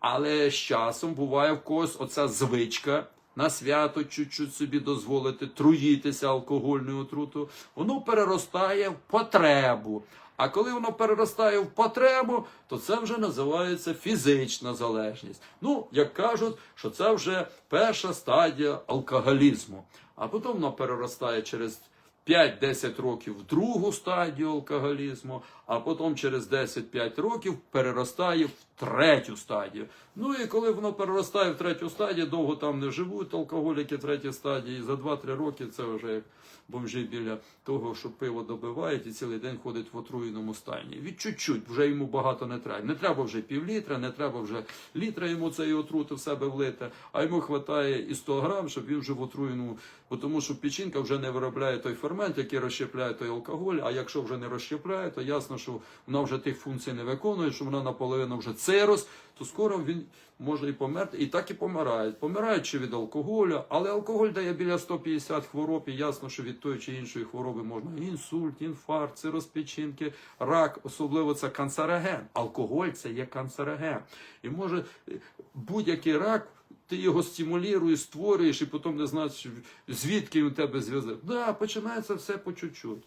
Але з часом буває в когось оця звичка на свято чуть-чуть собі дозволити труїтися алкогольною отрутою, воно переростає в потребу. А коли воно переростає в потребу, то це вже називається фізична залежність. Ну, як кажуть, що це вже перша стадія алкоголізму. А потім воно переростає через 5-10 років в другу стадію алкоголізму, а потім через 10-5 років переростає в третю стадію. Ну і коли воно переростає в третю стадію, довго там не живуть алкоголіки третій стадії. І за 2-3 роки це вже як бомжі біля того, що пиво добивають і цілий день ходить в отруєному стані. Від чуть-чуть, вже йому багато не треба. Не треба вже півлітра, не треба вже літра йому цієї отрути в себе влити, а йому вистачає і 100 грам, щоб він вже в отруєному, тому що печінка вже не виробляє той фермент, який розщепляє той алкоголь. А якщо вже не розщепляє, то ясно, що вона вже тих функцій не виконує, що вона наполовину вже цирос, то скоро він може і померти, і так і помирають. Помирають чи від алкоголю, але алкоголь дає біля 150 хвороб, і ясно, що від тої чи іншої хвороби можна інсульт, інфаркт, цирроз печінки, рак, особливо це канцероген. Алкоголь це є канцероген. І може е, будь-який рак. Ти його стимулюєш, створюєш, і потім не знаєш, звідки у тебе зв'язок. Да, починається все по чуть-чуть.